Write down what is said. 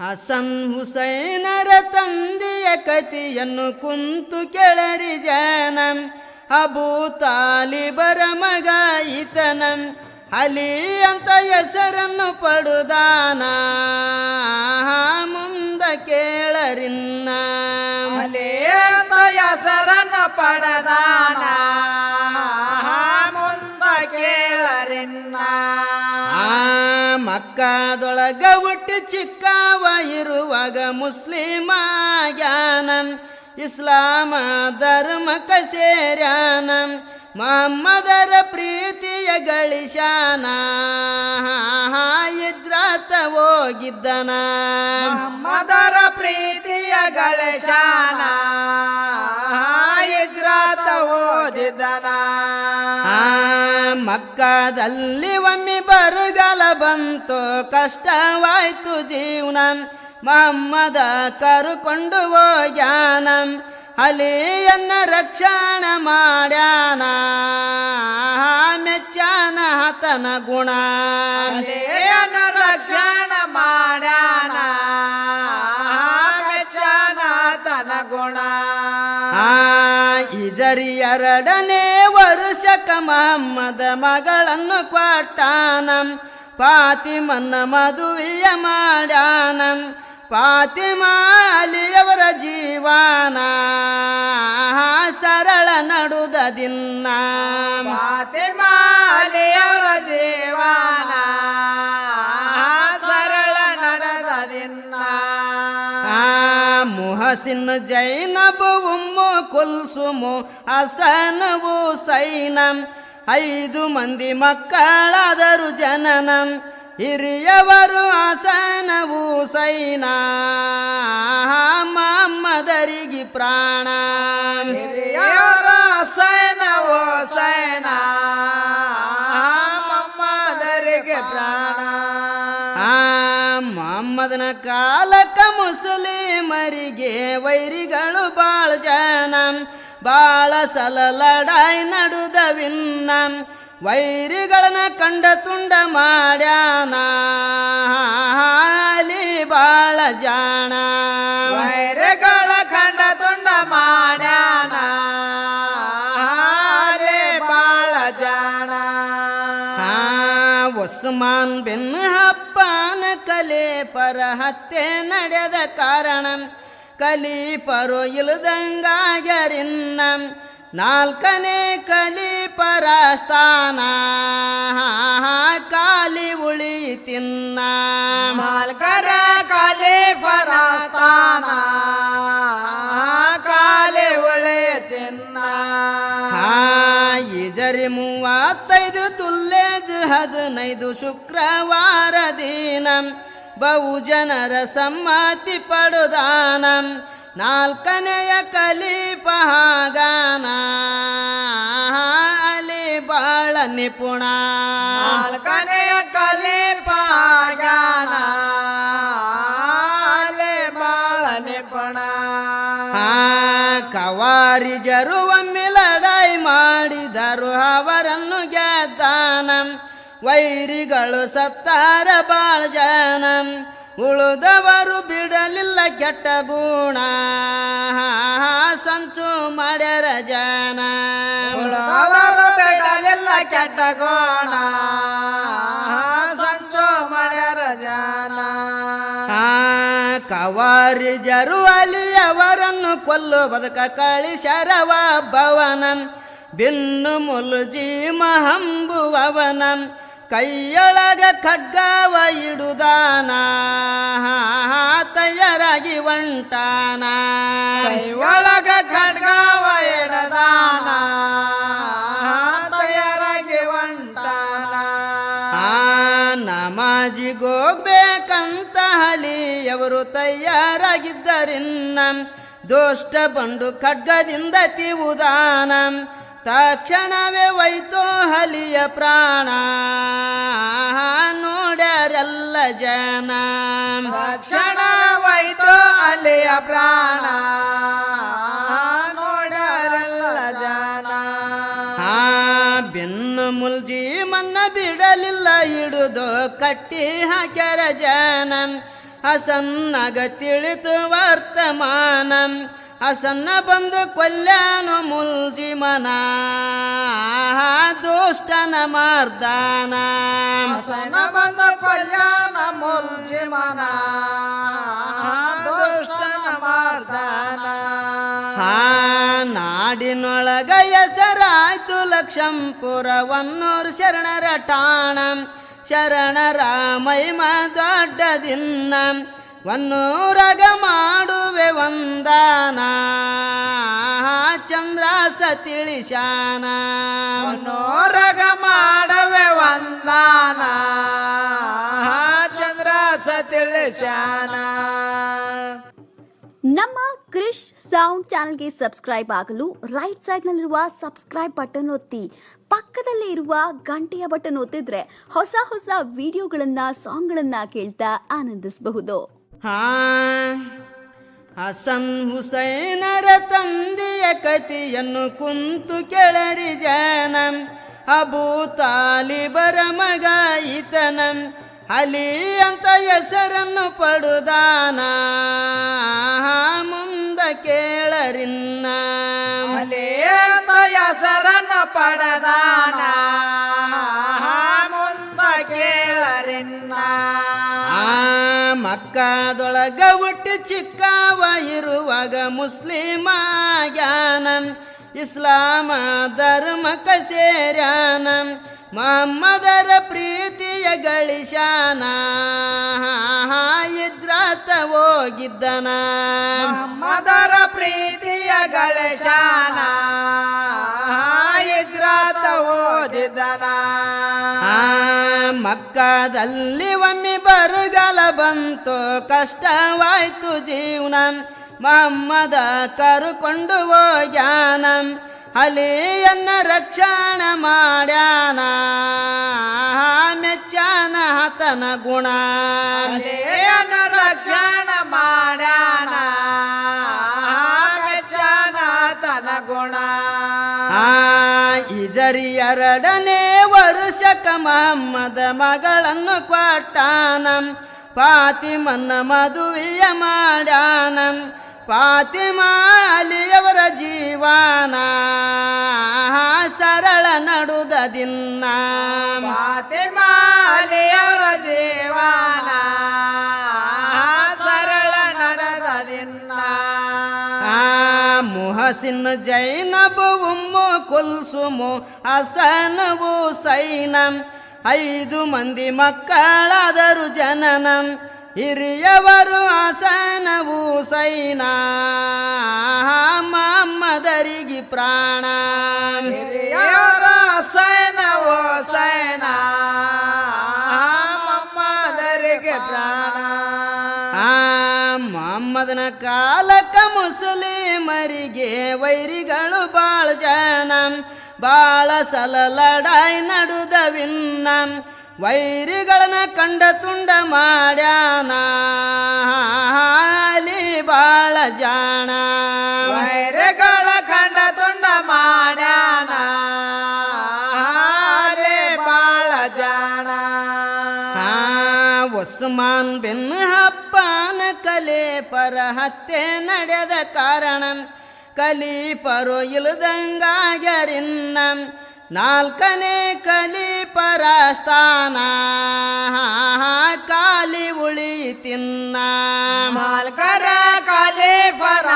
ಹಸನ್ ಹುಸೈನರ ತಂದೆಯ ಕತಿಯನ್ನು ಕುಂತು ಕೆಳರಿ ಜನ. ಅಬೂ ತಾಲಿಬರ ಮಗ ಈತನ. ಅಲಿ ಅಂತ ಹೆಸರನ್ನು ಪಡುದಾನ. ಮುಂದ ಕೇಳರಿನ್ನ. ಅಂತ ಹೆಸರನ್ನ ಪಡೆದಾನ. ಮುಂದ ಕೇಳರಿನ್ನ. ಮಕ್ಕದೊಳಗ ಹುಟ್ಟಿ ಚಿಕ್ಕವ ಇರುವಾಗ ಮುಸ್ಲಿಮ ಗ್ಯಾನಂ ಇಸ್ಲಾಮ ಧರ್ಮಕ ಸೇರ್ಯಾನ ಮೊಹಮ್ಮದರ ಪ್ರೀತಿಯ ಗಳಿಶಾನ. ಇದ್ರಾತ ಹೋಗಿದ್ದನ. ಮದರ ಪ್ರೀತಿಯ ಗಳಿಶಾನ. ಇದ್ರಾತ ಓದಿದ್ದನ ಮಕ್ಕದಲ್ಲಿ ಒಮ್ಮೆ ಬರುಗಲ ಬಂತು ಕಷ್ಟವಾಯ್ತು ಜೀವನ. ಮಹಮ್ಮದ ಕರುಕೊಂಡು ಹೋಗ್ಯಾನ ಅಲಿಯನ್ನ ರಕ್ಷಣೆ ಮಾಡ್ಯಾನ ಮೆಚ್ಚಾನ ಹತನ ಗುಣ. ಅಲಿಯನ್ನ ರಕ್ಷಣ ಮಾಡ್ಯಾನ ಮೆಚ್ಚಾನ ಹತನ ಗುಣ. ಆ ಇಜರಿ ಎರಡನೇ ವರುಷಕ ಮಹಮ್ಮದ ಮಗಳನ್ನು ಕೊಟ್ಟಾನ. ಫಾತಿಮನ್ನ ಮದುವೆಯ ಮಾಡ್ಯಾನ. ಪಾತಿಮಾಲಿಯವರ ಜೀವನ ಸರಳ ನಡುದ ದಿನ ಫಾತಿಮಾಲಿಯವರ ಜೀವನ ಸರಳ ನಡೆದ ದಿನ ಆ ಮುಹಸಿನ್ ಜೈನಬು ಉಮ್ಮು ಕುಲ್ಸುಮು ಹಸನವು ಸೈನಂ. ಐದು ಮಂದಿ ಮಕ್ಕಳಾದರು ಜನನ. ಹಿರಿಯವರು ಆಸನವು ಸೈನಾ. ಮಮ್ಮದರಿಗೆ ಪ್ರಾಣ. ಹಿರಿಯವರು ಆಸನವು ಸೈನಾ. ಮಮ್ಮದರಿಗೆ ಪ್ರಾಣ. ಮೊಹಮ್ಮದನ ಕಾಲಕ ಮುಸ್ಲಿಮರಿಗೆ ವೈರಿಗಳು ಬಾಳ ಜನ. ಬಾಳ ಸಲ ಲಡಾಯಿ ನಡುದವಿನ್ನ ವೈರಿಗಳನ್ನ ಕಂಡ ತುಂಡ ಮಾಡ್ಯಾನಿ. ಬಾಳ ಜಾಣ. ವೈರಿಗಳ ಕಂಡ ತುಂಡ ಮಾಡ್ಯಾನ. ಬಾಳ ಜಾಣ. ಆ ಒಸ್ಮಾನ್ ಬಿನ್ ಹಪ್ಪಾನ ಕಲೆ ಪರ ಹತ್ಯೆ ನಡೆದ ಕಾರಣ ಕಲೀಪರು ಇಲ್ದಂಗಾಗ್ಯರಿನ್ನ ನಾಲ್ಕನೇ ಕಲಿ ಸ್ಥಾನ ಕಾಲಿ ಉಳಿ ತಿನ್ನ. ಮಾಲ್ಕರ ಕಲಿ ಪರಸ್ತಾನ ಕಾಲಿ ಉಳಿ ತಿನ್ನ. ಆ ಇಜರಿ ಮೂವತ್ತೈದು ತುಲ್ಲೇಜ್ ಹದಿನೈದು ಶುಕ್ರವಾರ ದಿನ. ಬಹುಜನರ ಸಮ್ಮತಿ ಪಡುದಾನ. ನಾಲ್ಕನೆಯ ಕಲಿಪಹಾಗಾನ ಅಲಿ ಬಾಳ ನಿಪುಣ. ನಾಲ್ಕನೆಯ ಕಲಿ ಪಾಗಾನ ಅಲೆ ಬಾಳ ನಿಪುಣ. ಕವಾರಿ ಒಮ್ಮೆ ಲಡಾಯಿ ಮಾಡಿದರು ಅವರನ್ನು ಗೆದ್ದಾನ ವೈರಿಗಳು ಸತ್ತಾರ ಬಾಳ ಜನ. ಉಳಿದವರು ಬಿಡಲಿಲ್ಲ ಕೆಟ್ಟ ಗುಣ. ಸಂಚು ಮಾಡ್ಯಾರ ಜನ. ಬಿಡಲಿಲ್ಲ ಕೆಟ್ಟ ಗುಣ. ಸಂಚು ಮಾಡ್ಯಾರ ಜನ. ಆ ಕವಾರಿಜರು ಅಲ್ಲಿ ಅವರನ್ನು ಕೊಲ್ಲು ಬದುಕ ಕಳಿಶರವ ಭವನ. ಬಿನ್ನು ಮುಲುಜಿ ಮಹಂಬುವವನ ಕೈಯೊಳಗ ಖಡ್ಗವ ಇಡುದಾನ. ತಯಾರಾಗಿ ಒಂಟಾನ. ಕೈ ಒಳಗ ಖಡ್ಗವ ಇಡದಾನ ತಯಾರಾಗಿ ಒಂಟಾನ. ಆ ನಮಾಜಿಗೋಗ್ಬೇಕಂತ ಹಲಿಯವರು ತಯಾರಾಗಿದ್ದರಿನ್ನ. ದೋಷ್ಟ ಬಂಡು ಖಡ್ಗದಿಂದ ತಿವುದಾನ. ತಕ್ಷಣವೇ ವೈತೋ ಹಲಿಯ ಪ್ರಾಣ. ನೋಡ್ಯಾರೆಲ್ಲ ಜನ. ತಕ್ಷಣ ಒಯ್ತೋ ಅಲಿಯ ಪ್ರಾಣ. ನೋಡರಲ್ಲ ಜನ. ಆ ಬೆನ್ನು ಮುಲ್ಜಿ ಮನ್ನ ಬಿಡಲಿಲ್ಲ ಹಿಡಿದು ಕಟ್ಟಿ ಹಾಕ್ಯಾರ ಜನ ಹಸನ್ನಗ ತಿಳಿತು ವರ್ತಮಾನ ಹಸನ್ನ ಬಂದು ಕೊಲ್ಯಾನು ಮುಲ್ಜಿ ಮನ ದುಷ್ಟನ ಮಾರ್ದಾನ. ಹಸನ ಬಂದು ಕೊಲ್ಯಾನ ಮುಲ್ಜಿ ಮನ ದುಷ್ಟನ ಮಾರ್ದಾನ. ಹಾ ನಾಡಿನೊಳಗ ಹೆಸರಾಯ್ತು ಲಕ್ಷಂಪುರ ಒನ್ನೂರು ಶರಣರ ಠಾಣ. ಶರಣರ ಮೈಮ ದೊಡ್ಡದಿನ್ನ ಒನ್ನೂರಗ ಮಾಡುವೆ ವಂದನ. ಚಂದ್ರಾಸ ತಿಳಿಶಾನ ರಗ ಮಾಡವೆ ವಂದಾನ. ಚಂದ್ರ ಸತಿಳಿಶಾನ. ನಮ್ಮ ಕ್ರಿಶ್ ಸೌಂಡ್ ಚಾನಲ್ಗೆ ಸಬ್ಸ್ಕ್ರೈಬ್ ಆಗಲು ರೈಟ್ ಸೈಡ್ನಲ್ಲಿರುವ ಸಬ್ಸ್ಕ್ರೈಬ್ ಬಟನ್ ಒತ್ತಿ. ಪಕ್ಕದಲ್ಲೇ ಇರುವ ಗಂಟೆಯ ಬಟನ್ ಒತ್ತಿದ್ರೆ ಹೊಸ ಹೊಸ ವಿಡಿಯೋಗಳನ್ನ, ಸಾಂಗ್ಗಳನ್ನು ಕೇಳ್ತಾ ಆನಂದಿಸಬಹುದು. ಹಾ, ಹಸನ್ ಹುಸೈನರ ತಂದಿಯ ಕತಿಯನ್ನು ಕುಂತು ಕೆಳರಿ ಜನಂ. ಅಬೂ ತಾಲಿಬರ ಮಗ ಈತನ. ಅಲಿ ಅಂತ ಹೆಸರನ್ನು ಪಡುದಾನ. ಮುಂದ ಕೇಳರಿನ್ನ. ಅಲಿ ಅಂತ ಹೆಸರನ್ನು ಪಡೆದಾನ. ಮುಂದ ಕೇಳರಿನ್ನ. ಮಕ್ಕದೊಳಗ ಹುಟ್ಟಿ ಚಿಕ್ಕವ ಇರುವಾಗ ಮುಸ್ಲಿಮ ಜ್ಞಾನ ಇಸ್ಲಾಮ ಧರ್ಮಕ ಸೇರ್ಯಾನ ಮೊಹಮ್ಮದರ ಪ್ರೀತಿಯ ಗಳಿಶಾನ. ಇದ್ರಾತ ಹೋಗಿದ್ದನ. ಮದರ ಪ್ರೀತಿಯ ಗಳಿಶಾನ. ಇದ್ರಾತ ಓದಿದ್ದನ ಮಕ್ಕದಲ್ಲಿ ಒಮ್ಮೆ ಬರುಗಲ ಬಂತು. ಕಷ್ಟವಾಯ್ತು ಜೀವನ. ಮೊಹಮ್ಮದ ಕರುಕೊಂಡು ಹೋಗ್ಯಾನ ಅಲಿಯನ್ನ ರಕ್ಷಣ ಮಾಡ್ಯಾನ. ಮೆಚ್ಚಾನ ಹತನ ಗುಣ. ಅಲಿಯನ್ನ ರಕ್ಷಣ ಮಾಡ್ಯಾನ. ಮೆಚ್ಚಾನ ಹತನ ಗುಣ. ಆ ಇಜರಿ ಎರಡನೇ ವರುಷಕ ಮಹಮ್ಮದ ಮಗಳನ್ನು ಕೊಟ್ಟಾನ ಪಾತಿಮನ್ನ ಮದುವೆಯ ಮಾಡ್ಯಾನ. ಪಾತಿಮಾಲಿಯವರ ಜೀವನ. ಸರಳ ನಡುದ ದಿನ್ನ. ಫಾತಿಮಾ ಅಲಿಯವರ ಜೀವನ. ಮುಹಸಿನ್ ಜೈನಬು ಉಮ್ಮು ಕುಲ್ಸುಮು ಹಸನವು ಸೈನಂ. ಐದು ಮಂದಿ ಮಕ್ಕಳಾದರು ಜನನಂ. ಹಿರಿಯವರು ಹಸನವು ಸೈನ. ಮಮ್ಮದರಿಗೆ ಪ್ರಾಣ. ಹಿರಿಯವರು ಸೈನ ಓ ಸೈನ. ಮಮ್ಮದರಿಗೆ ಪ್ರಾಣ. ಮೊಹಮ್ಮದನ ಕಾಲಕ ಮುಸ್ಲಿಮರಿಗೆ ವೈರಿಗಳು ಬಾಳ ಜನ. ಬಾಳ ಸಲ ಲಡಾಯಿ ನಡುದವಿನ್ನ. ವೈರಿಗಳನ್ನ ಕಂಡ ತುಂಡ ಮಾಡ್ಯಾನ. ಅಲ್ಲಿ ಬಾಳ ಜಾಣ. ವೈರಿಗಳ ಕಂಡ ತುಂಡ ಮಾಡ್ಯಾನ. ಅಲೆ ಬಾಳ ಜಾಣ. ವಸುಮಾನ್ ಒಸ್ಮಾನ್ ಬಿನ್ ಮಾನ ಕಲೆ ಪರ ಹತ್ಯೆ ನಡೆದ ಕಾರಣ. ಕಲಿ ಪರೋ ಇಲ್ಲದಂಗಾಗ್ಯರಿನ್ನ ನಾಲ್ಕನೇ ಕಲಿಪರ ಸ್ಥಾನ. ಕಾಲಿ ಉಳಿ ತಿನ್ನ. ಮಾಲ್ಕರ ಕಲೆ ಪರ